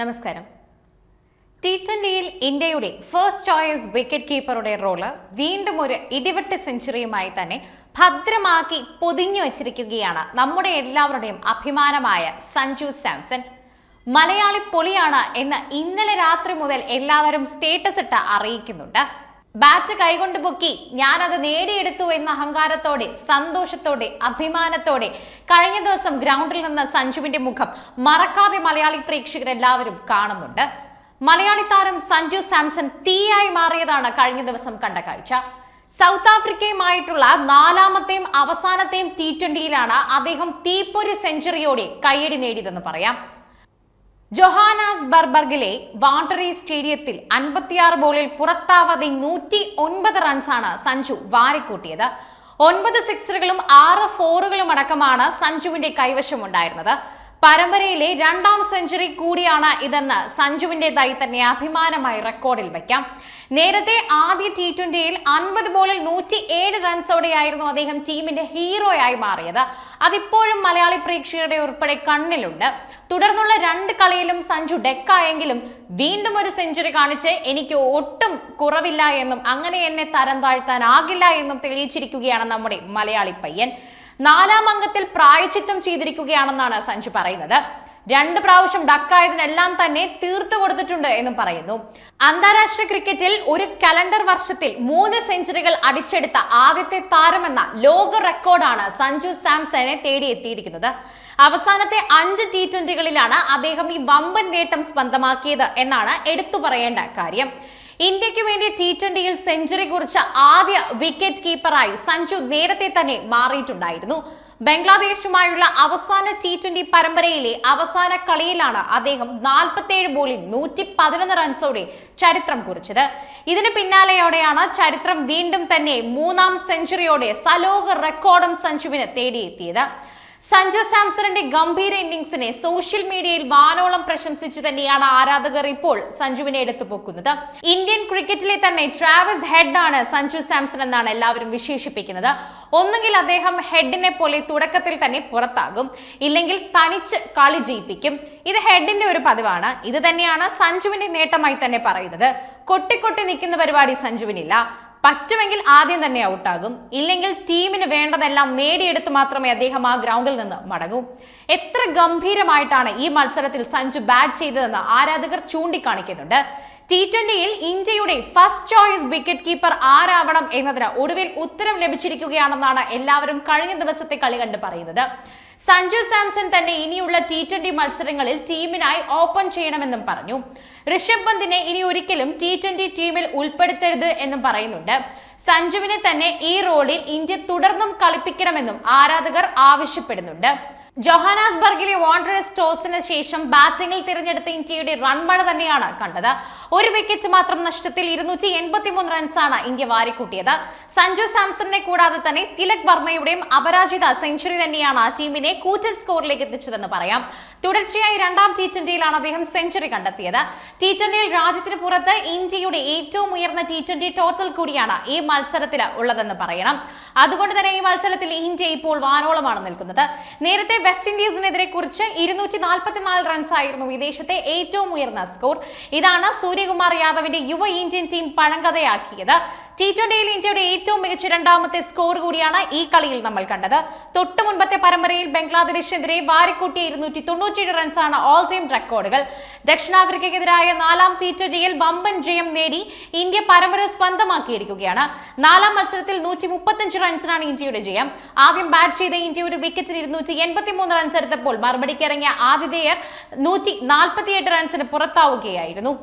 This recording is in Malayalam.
നമസ്കാരം. ടി ട്വന്റിയിൽ ഇന്ത്യയുടെ ഫസ്റ്റ് ചോയ്സ് വിക്കറ്റ് കീപ്പറുടെ റോൾ വീണ്ടും ഒരു ഇടിവെട്ട് സെഞ്ചുറിയുമായി തന്നെ ഭദ്രമാക്കി പൊതിഞ്ഞു വച്ചിരിക്കുകയാണ് നമ്മുടെ എല്ലാവരുടെയും അഭിമാനമായ സഞ്ജു സാംസൺ. മലയാളി പൊളിയാണ് എന്ന് ഇന്നലെ രാത്രി മുതൽ എല്ലാവരും സ്റ്റേറ്റസ് ഇട്ട് അറിയിക്കുന്നുണ്ട്. ബാറ്റ് കൈകൊണ്ട് പൊക്കി ഞാനത് നേടിയെടുത്തു എന്ന അഹങ്കാരത്തോടെ സന്തോഷത്തോടെ അഭിമാനത്തോടെ കഴിഞ്ഞ ദിവസം ഗ്രൗണ്ടിൽ നിന്ന് സഞ്ജുവിന്റെ മുഖം മറക്കാതെ മലയാളി പ്രേക്ഷകരെല്ലാവരും കാണുന്നുണ്ട്. മലയാളി താരം സഞ്ജു സാംസൺ തീയായി മാറിയതാണ് കഴിഞ്ഞ ദിവസം കണ്ട കാഴ്ച. സൗത്ത് ആഫ്രിക്കയുമായിട്ടുള്ള നാലാമത്തെയും അവസാനത്തെയും ടി ട്വന്റിയിലാണ് അദ്ദേഹം തീപ്പൊരി സെഞ്ചുറിയോടെ കയ്യടി നേടിയതെന്ന് പറയാം. ജൊഹാനാസ് ബർബർഗിലെ വാട്ടറി സ്റ്റേഡിയത്തിൽ അൻപത്തിയാറ് ബോളിൽ പുറത്താവാതെ നൂറ്റി ഒൻപത് റൺസാണ് സഞ്ജു വാരിക്കൂട്ടിയത്. ഒൻപത് സിക്സറുകളും ആറ് ഫോറുകളും അടക്കമാണ് സഞ്ജുവിന്റെ കൈവശമുണ്ടായിരുന്നത്. പരമ്പരയിലെ രണ്ടാം സെഞ്ചുറി കൂടിയാണ് ഇതെന്ന് സഞ്ജുവിന്റെതായി തന്നെ അഭിമാനമായി റെക്കോർഡിൽ വയ്ക്കാം. നേരത്തെ ആദ്യ ടി ട്വന്റിയിൽ അൻപത് ബോളിൽ നൂറ്റി ഏഴ് റൺസോടെയായിരുന്നു അദ്ദേഹം ടീമിന്റെ ഹീറോയായി മാറിയത്. അതിപ്പോഴും മലയാളി പ്രേക്ഷകരുടെ ഉൾപ്പെടെ കണ്ണിലുണ്ട്. തുടർന്നുള്ള രണ്ട് കളിയിലും സഞ്ജു ഡെക്കായെങ്കിലും വീണ്ടും ഒരു സെഞ്ചുറി കാണിച്ച് എനിക്ക് ഒട്ടും കുറവില്ല എന്നും അങ്ങനെ എന്നെ തരം താഴ്ത്താനാകില്ല എന്നും തെളിയിച്ചിരിക്കുകയാണ് നമ്മുടെ മലയാളി പയ്യൻ. നാലാം അംഗത്തിൽ പ്രായച്ചിത്തം ചെയ്തിരിക്കുകയാണെന്നാണ് സഞ്ജു പറയുന്നത്. രണ്ട് പ്രാവശ്യം ഡക്കായതിനെല്ലാം തന്നെ തീർത്തു കൊടുത്തിട്ടുണ്ട് എന്നും പറയുന്നു. അന്താരാഷ്ട്ര ക്രിക്കറ്റിൽ ഒരു കലണ്ടർ വർഷത്തിൽ മൂന്ന് സെഞ്ചുറികൾ അടിച്ചെടുത്ത ആദ്യത്തെ താരമെന്ന ലോക റെക്കോർഡാണ് സഞ്ജു സാംസനെ തേടിയെത്തിയിരിക്കുന്നത്. അവസാനത്തെ അഞ്ച് ടി ട്വന്റികളിലാണ് അദ്ദേഹം ഈ വമ്പൻ നേട്ടം സ്വന്തമാക്കിയത് എന്നാണ് എടുത്തു പറയേണ്ട കാര്യം. ഇന്ത്യയ്ക്ക് വേണ്ടി ടി ട്വന്റിയിൽ സെഞ്ചുറി കുറിച്ച ആദ്യ വിക്കറ്റ് കീപ്പറായി സഞ്ജു നേരത്തെ തന്നെ മാറിയിട്ടുണ്ടായിരുന്നു. ബംഗ്ലാദേശുമായുള്ള അവസാന ടി ട്വന്റി പരമ്പരയിലെ അവസാന കളിയിലാണ് അദ്ദേഹം നാൽപ്പത്തിയേഴ് ബോളിൽ നൂറ്റി പതിനൊന്ന് റൺസോടെ ചരിത്രം കുറിച്ചത്. ഇതിന് പിന്നാലെയോടെയാണ് ചരിത്രം വീണ്ടും തന്നെ മൂന്നാം സെഞ്ചുറിയോടെ സലോക റെക്കോർഡും സഞ്ജുവിന് തേടിയെത്തിയത്. സഞ്ജു സാംസണിന്റെ ഗംഭീര ഇന്നിംഗ്സിനെ സോഷ്യൽ മീഡിയയിൽ വാനോളം പ്രശംസിച്ചു തന്നെയാണ് ആരാധകർ ഇപ്പോൾ സഞ്ജുവിനെ എടുത്തു പോക്കുന്നത്. ഇന്ത്യൻ ക്രിക്കറ്റിലെ തന്നെ ട്രാവസ് ഹെഡ് ആണ് സഞ്ജു സാംസൺ എന്നാണ് എല്ലാവരും വിശേഷിപ്പിക്കുന്നത്. ഒന്നുകിൽ അദ്ദേഹം ഹെഡിനെ പോലെ തുടക്കത്തിൽ തന്നെ പുറത്താകും ഇല്ലെങ്കിൽ തനിച്ച് കളി ജയിപ്പിക്കും. ഇത് ഹെഡിന്റെ ഒരു പതിവാണ്. ഇത് തന്നെയാണ് സഞ്ജുവിന്റെ നേട്ടമായി തന്നെ പറയുന്നത്. കൊട്ടിക്കൊട്ടി നിൽക്കുന്ന പരിപാടി സഞ്ജുവിനില്ല. പറ്റുമെങ്കിൽ ആദ്യം തന്നെ ഔട്ടാകും. ഇല്ലെങ്കിൽ ടീമിന് വേണ്ടതെല്ലാം നേടിയെടുത്ത് മാത്രമേ അദ്ദേഹം ആ ഗ്രൗണ്ടിൽ നിന്ന് മടങ്ങൂ. എത്ര ഗംഭീരമായിട്ടാണ് ഈ മത്സരത്തിൽ സഞ്ജു ബാറ്റ് ചെയ്തതെന്ന് ആരാധകർ ചൂണ്ടിക്കാണിക്കുന്നുണ്ട്. ടി ട്വന്റിയിൽ ഇന്ത്യയുടെ ഫസ്റ്റ് ചോയ്സ് വിക്കറ്റ് കീപ്പർ ആരാവണം എന്നതിന് ഒടുവിൽ ഉത്തരം ലഭിച്ചിരിക്കുകയാണെന്നാണ് എല്ലാവരും കഴിഞ്ഞ ദിവസത്തെ കളി കണ്ട് പറയുന്നത്. സഞ്ജു സാംസൺ തന്നെ ഇനിയുള്ള ടി ട്വന്റി മത്സരങ്ങളിൽ ടീമിനായി ഓപ്പൺ ചെയ്യണമെന്നും പറഞ്ഞു. ഋഷഭ് പന്തിനെ ഇനി ഒരിക്കലും ടി ട്വന്റി ടീമിൽ ഉൾപ്പെടുത്തരുത് എന്നും പറയുന്നുണ്ട്. സഞ്ജുവിനെ തന്നെ ഈ റോളിൽ ഇന്ത്യ തുടർന്നും കളിപ്പിക്കണമെന്നും ആരാധകർ ആവശ്യപ്പെടുന്നുണ്ട്. ജൊഹാനാസ്ബർഗിലെ വാണ്ടറേഴ്സ് ടോസിന് ശേഷം ബാറ്റിംഗിൽ തിരഞ്ഞെടുത്ത ഇന്ത്യയുടെ റൺമഴ തന്നെയാണ് കണ്ടത്. ഒരു വിക്കറ്റ് മാത്രം നഷ്ടത്തിൽ ഇരുന്നൂറ്റി എൺപത്തിമൂന്ന് റൺസാണ് ഇന്ത്യ വാരിക്കൂട്ടിയത്. സഞ്ജു സാംസണിനെ കൂടാതെ തന്നെ തിലക് വർമ്മയുടെയും അപരാജിത സെഞ്ചുറി തന്നെയാണ് ടീമിനെ കൂറ്റൻ സ്കോറിലേക്ക് എത്തിച്ചതെന്ന് പറയാം. തുടർച്ചയായി രണ്ടാം ടി ട്വന്റിയിലാണ് അദ്ദേഹം സെഞ്ചുറി കണ്ടെത്തിയത്. ടി ട്വന്റിയിൽ രാജ്യത്തിന് പുറത്ത് ഇന്ത്യയുടെ ഏറ്റവും ഉയർന്ന ടി ട്വന്റി ടോട്ടൽ കൂടിയാണ് ഈ മത്സരത്തിൽ ഉള്ളതെന്ന് പറയണം. അതുകൊണ്ട് തന്നെ ഈ മത്സരത്തിൽ ഇന്ത്യ ഇപ്പോൾ വാനോളമാണ് നിൽക്കുന്നത്. നേരത്തെ വെസ്റ്റ് ഇൻഡീസിനെതിരെ കുറിച്ച് ഇരുന്നൂറ്റി നാൽപ്പത്തിനാല് റൺസ് ആയിരുന്നു വിദേശത്തെ ഏറ്റവും ഉയർന്ന സ്കോർ. ഇതാണ് സൂര്യകുമാർ യാദവിന്റെ യുവ ഇന്ത്യൻ ടീം പഴങ്കഥയാക്കിയത്. ടി ട്വന്റിയിൽ ഇന്ത്യയുടെ ഏറ്റവും മികച്ച രണ്ടാമത്തെ സ്കോർ കൂടിയാണ് ഈ കളിയിൽ നമ്മൾ കണ്ടത്. തൊട്ടു മുൻപത്തെ പരമ്പരയിൽ ബംഗ്ലാദേശിനെതിരെ വാരിക്കൂട്ടി ഇരുന്നൂറ്റി തൊണ്ണൂറ്റിയേഴ് റൺസാണ് ഓൾ ടൈം റെക്കോർഡുകൾ ദക്ഷിണാഫ്രിക്കയ്ക്കെതിരായ നാലാം ടി ട്വന്റിയിൽ വമ്പൻ ജയം നേടി ഇന്ത്യ പരമ്പര സ്വന്തമാക്കിയിരിക്കുകയാണ്. നാലാം മത്സരത്തിൽ നൂറ്റി മുപ്പത്തഞ്ച് റൺസിനാണ് ഇന്ത്യയുടെ ജയം. ആദ്യം ബാറ്റ് ചെയ്ത ഇന്ത്യ ഒരു വിക്കറ്റിൽ ഇരുന്നൂറ്റി എൺപത്തിമൂന്ന് റൺസ് എടുത്തപ്പോൾ മറുപടിക്ക് ഇറങ്ങിയ ആതിഥേയർ നൂറ്റി നാൽപ്പത്തിയെട്ട് റൺസിന് പുറത്താവുകയായിരുന്നു.